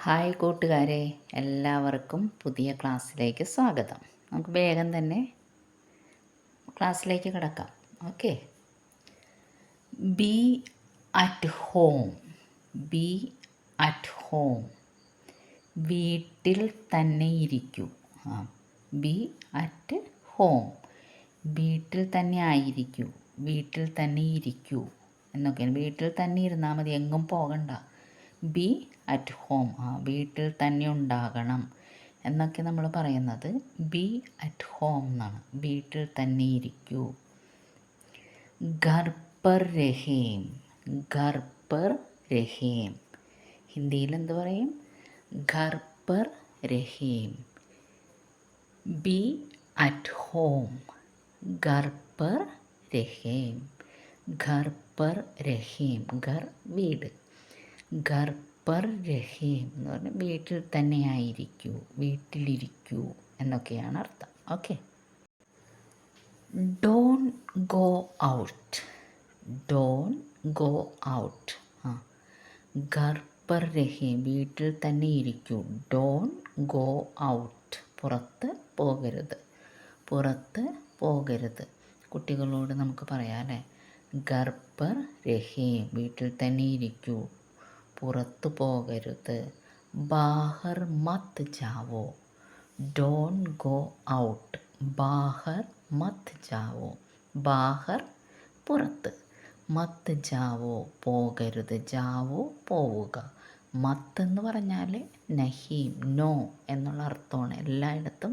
Hi കൂട്ടുകാരെ എല്ലാവർക്കും പുതിയ ക്ലാസ്സിലേക്ക് സ്വാഗതം. നമുക്ക് വേഗം തന്നെ ക്ലാസ്സിലേക്ക് കിടക്കാം. Okay. Be at home be at home വീട്ടിൽ തന്നെ ഇരിക്കൂ. ആ ബി അറ്റ് ഹോം വീട്ടിൽ തന്നെ ആയിരിക്കൂ. വീട്ടിൽ തന്നെ ഇരിക്കൂ. എന്നൊക്കെയാണ്. വീട്ടിൽ തന്നെ ഇരുന്നാൽ മതി. എങ്ങും പോകണ്ട. ബി അറ്റ് ഹോം ആ വീട്ടിൽ തന്നെ ഉണ്ടാകണം എന്നൊക്കെ നമ്മൾ പറയുന്നത് ബി അറ്റ് ഹോം എന്നാണ്. വീട്ടിൽ തന്നെ ഇരിക്കൂ. ഘർ രഹീം ഘർ രഹീം ഹിന്ദിയിൽ എന്ത് പറയും? ഘർ രഹീം ബി അറ്റ് ഹോം ഘർ രഹീം ഘർ രഹീം ഘർ വീട്. ഘർ പർ രഹീം എന്ന് പറഞ്ഞാൽ വീട്ടിൽ തന്നെ ആയിരിക്കൂ വീട്ടിലിരിക്കൂ എന്നൊക്കെയാണ് അർത്ഥം. Okay don't go out don't go out ആ. ഗർഭർ രഹീം വീട്ടിൽ തന്നെ ഇരിക്കൂ ഡോൺ ഗോ ഔട്ട് പുറത്ത് പോകരുത്. പുറത്ത് പോകരുത്. കുട്ടികളോട് നമുക്ക് പറയാം അല്ലേ? ഗർഭർ രഹീം വീട്ടിൽ തന്നെ ഇരിക്കൂ പുറത്തു പോകരുത്. ബാഹർ മത്ത് ജാവോ ഡോൺ ഗോ ഔട്ട്. ബാഹർ മത്ത് ജാവോ ബാഹർ പുറത്ത്. മത്ത് ജാവോ പോകരുത്. ജാവോ പോവുക. മത്ത് എന്ന് പറഞ്ഞാൽ നഹീം നോ എന്നുള്ള അർത്ഥമാണ് എല്ലായിടത്തും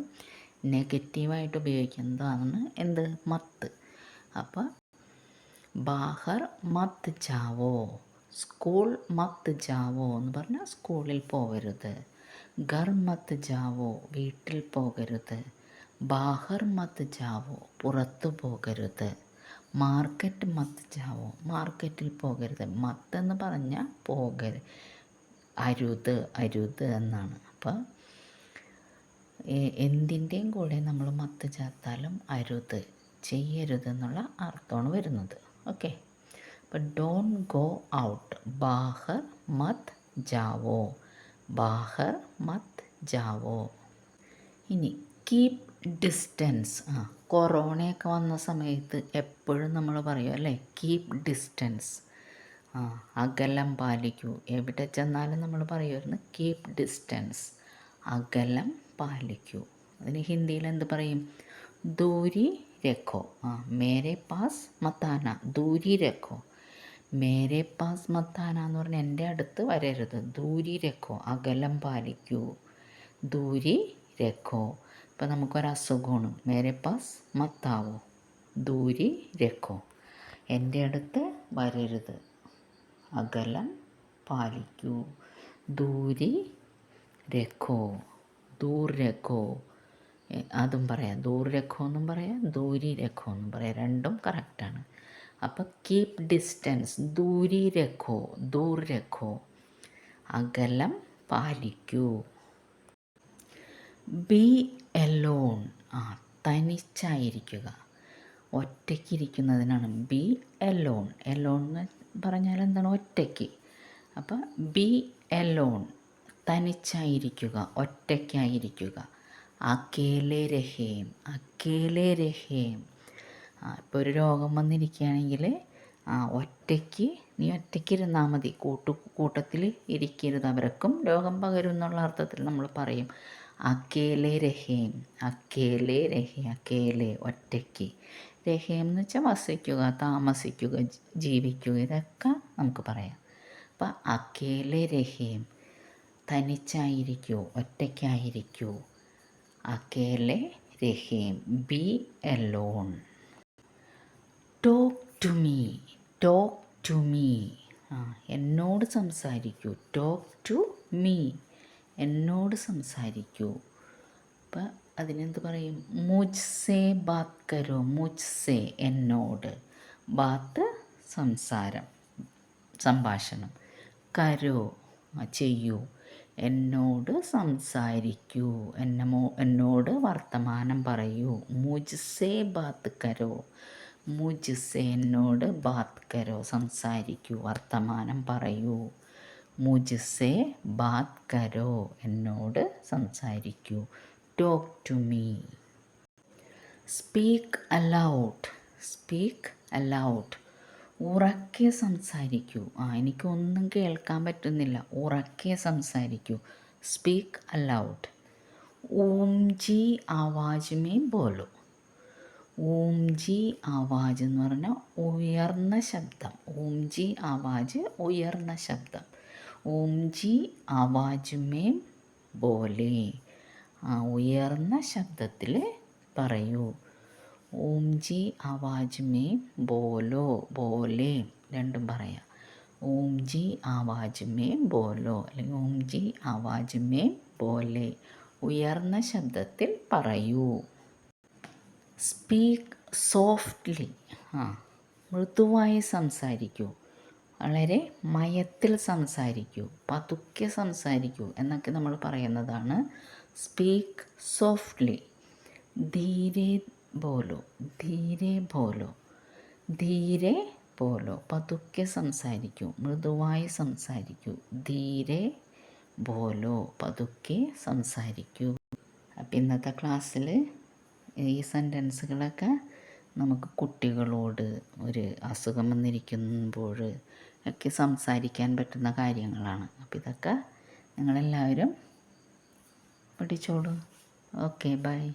നെഗറ്റീവായിട്ട് ഉപയോഗിക്കുന്നതാണ് എന്ത്? മത്ത്. അപ്പോൾ ബാഹർ മത്ത് ജാവോ സ്കൂൾ മത്ത് ജാവോ എന്ന് പറഞ്ഞാൽ സ്കൂളിൽ പോകരുത്. ഘർ മത്ത് ജാവോ വീട്ടിൽ പോകരുത്. ബാഹർ മത്ത് ജാവോ പുറത്തു പോകരുത്. മാർക്കറ്റ് മത്ത് ജാവോ മാർക്കറ്റിൽ പോകരുത്. മത്ത് എന്ന് പറഞ്ഞാൽ പോകരുത് അരുത് അരുത് എന്നാണ്. അപ്പോൾ എന്തിന്റെയും കൂടെ നമ്മൾ മത്ത് ചേർത്താലും അരുത് ചെയ്യരുത് എന്നുള്ള അർത്ഥമാണ് വരുന്നത്. ഓക്കെ. അപ്പോൾ ഡോൺ ഗോ ഔട്ട് ബാഹർ മത് ജാവോ. ബാഹർ മത് ജാവോ. ഇനി കീപ് ഡിസ്റ്റൻസ് ആ കൊറോണയൊക്കെ വന്ന സമയത്ത് എപ്പോഴും നമ്മൾ പറയും അല്ലേ? കീപ് ഡിസ്റ്റൻസ് ആ അകലം പാലിക്കൂ. എവിടെ ചെന്നാലും നമ്മൾ പറയുമായിരുന്നു കീപ് ഡിസ്റ്റൻസ് അകലം പാലിക്കൂ. അതിന് ഹിന്ദിയിൽ എന്ത് പറയും? ദൂരി രഖോ ആ മേരെ പാസ് മത്താന ദൂരി രഖോ മേരെ പാസ് മത്താന എന്ന് പറഞ്ഞാൽ എന്റെ അടുത്ത് വരരുത്. ദൂരി രക്കോ അകലം പാലിക്കൂ. ദൂരി രക്കോ ഇപ്പം നമുക്കൊരു അസുഖമാണ് മേരെ പാസ് മത്താവോ ദൂരി രക്കോ എന്റെ അടുത്ത് വരരുത്. അകലം പാലിക്കൂ. ദൂരി രക്കോ ദൂർ രക്കോ അതും പറയാം. ദൂർ രക്കോ എന്നും പറയാം. ദൂരി രക്കോ എന്നും പറയാം. രണ്ടും കറക്റ്റാണ്. അപ്പോൾ കീപ് ഡിസ്റ്റൻസ് ദൂരി രഖോ ദൂർ രഖോ അകലം പാലിക്കൂ. ബി എലോൺ ആ തനിച്ചായിരിക്കുക. ഒറ്റയ്ക്കിരിക്കുന്നതിനാണ് ബി എലോൺ എലോൺ എന്ന് പറഞ്ഞാൽ എന്താണ്? ഒറ്റയ്ക്ക്. അപ്പോൾ ബി എലോൺ തനിച്ചായിരിക്കുക ഒറ്റയ്ക്കായിരിക്കുക. അക്കേലെ രഹേം അക്കേലെ രഹേം. ഇപ്പോൾ ഒരു രോഗം വന്നിരിക്കുകയാണെങ്കിൽ ഒറ്റയ്ക്ക് നീ ഒറ്റയ്ക്ക് ഇരുന്നാൽ മതി. കൂട്ടു കൂട്ടത്തിൽ ഇരിക്കരുത്. അവർക്കും രോഗം പകരും എന്നുള്ള അർത്ഥത്തിൽ നമ്മൾ പറയും. അക്കേലെ രഹേം അക്കേലെ രഹേ അക്കേലെ ഒറ്റയ്ക്ക്. രഹേം എന്ന് വെച്ചാൽ വസിക്കുക താമസിക്കുക ജീവിക്കുക. ഇതൊക്കെ നമുക്ക് പറയാം. അപ്പം അക്കേലെ രഹേം തനിച്ചായിരിക്കൂ ഒറ്റയ്ക്കായിരിക്കൂ. അക്കേലെ Raheem be alone to me talk to me ആ എന്നോട് സംസാരിക്കൂ. ടോക്ക് ടു മീ എന്നോട് സംസാരിക്കൂ. അപ്പം അതിനെന്ത് പറയും? മുജ്സേ ബാത് കരോ മുജ്സേ എന്നോട്. ബാത്ത് സംസാരം സംഭാഷണം. കരോ ചെയ്യൂ. എന്നോട് സംസാരിക്കൂ. എന്നമോ എന്നോട് വർത്തമാനം പറയൂ. മുജ്സേ ബാത്ത് കരോ. മുജ്സേ ബാത്ത് കരോ സംസാരിക്കൂ വർത്തമാനം പറയൂ. മുജ്സെ ബാത് കരോ എന്നോട് സംസാരിക്കൂ. Talk to me. Speak aloud speak aloud ഉറക്കെ സംസാരിക്കൂ. ആ എനിക്കൊന്നും കേൾക്കാൻ പറ്റുന്നില്ല. ഉറക്കെ സംസാരിക്കൂ. Speak aloud. ഊംജി ആവാജ് മേ ബോലോ. ഊംജി ആവാജ് എന്ന് പറഞ്ഞാൽ ഉയർന്ന ശബ്ദം. ഓം ജി ആവാജ് ഉയർന്ന ശബ്ദം. ഓം ജി ആവാജ് മേ ബോലെ ആ ഉയർന്ന ശബ്ദത്തിൽ പറയൂ. ഓം ജി ആവാജ് മേ ബോലോ ബോലെ രണ്ടും പറയാം. ഓം ജി ആവാജ് മേ ബോലോ അല്ലെങ്കിൽ ഓം ജി ആവാജ് മേ ബോലെ ഉയർന്ന ശബ്ദത്തിൽ പറയൂ. Speak softly. ആ. മൃദുവായി സംസാരിക്കൂ. വളരെ മയത്തിൽ സംസാരിക്കൂ. പതുക്കെ സംസാരിക്കൂ എന്നൊക്കെ നമ്മൾ പറയുന്നതാണ് സ്പീക്ക് സോഫ്റ്റ്ലി. ധീരെ ബോലോ. ധീരെ ബോലോ. ധീരെ ബോലോ. പതുക്കെ സംസാരിക്കൂ. മൃദുവായി സംസാരിക്കൂ. ധീരെ ബോലോ. പതുക്കെ സംസാരിക്കൂ. അപ്പം ഇന്നത്തെ ക്ലാസ്സിൽ ഈ സെന്റൻസുകളൊക്കെ നമുക്ക് കുട്ടികളോട് ഒരു അസുഖം വന്നിരിക്കുമ്പോൾ ഒക്കെ സംസാരിക്കാൻ പറ്റുന്ന കാര്യങ്ങളാണ്. അപ്പോൾ ഇതൊക്കെ നിങ്ങളെല്ലാവരും പഠിച്ചോളൂ. Okay bye.